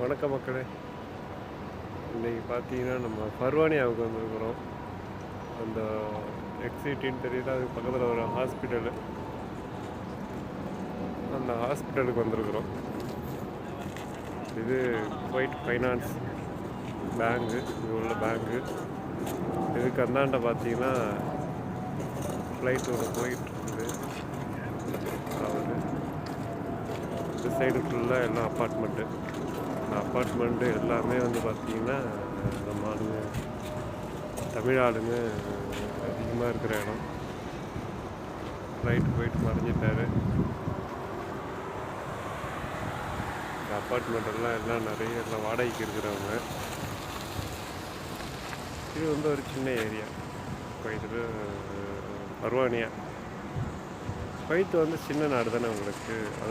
வணக்க மக்களே. இன்றைக்கி பார்த்தீங்கன்னா நம்ம பர்வானியாவுக்கு வந்துருக்குறோம். அந்த எக்ஸிட்டின்னு தெரியல அதுக்கு பக்கத்தில் ஒரு ஹாஸ்பிட்டலு அந்த ஹாஸ்பிட்டலுக்கு வந்திருக்குறோம். இது குவைட் ஃபைனான்ஸ் பேங்கு இது உள்ள பேங்கு இதுக்கு அந்தாண்ட பார்த்தீங்கன்னா ஃப்ளைட் ஒன்று போயிட்டுருக்குது. அதாவது இந்த சைடு ஃபுல்லாக எல்லாம் அப்பார்ட்மெண்ட்டு அப்பார்ட்மெண்ட்டு எல்லாமே வந்து பார்த்திங்கன்னா நம்ம ஆளுங்க தமிழ் ஆளுங்க அதிகமாக இருக்கிற இடம். ஃப்ளைட்டு போயிட்டு மறைஞ்சிட்டாரு. இந்த அப்பார்ட்மெண்ட்டெல்லாம் எல்லாம் நிறைய எல்லாம் வாடகைக்கு இருக்கிறவங்க. இது வந்து ஒரு சின்ன ஏரியா குவைத்தில் பர்வானியா. குவைத் வந்து சின்ன நாடு தானே உங்களுக்கு?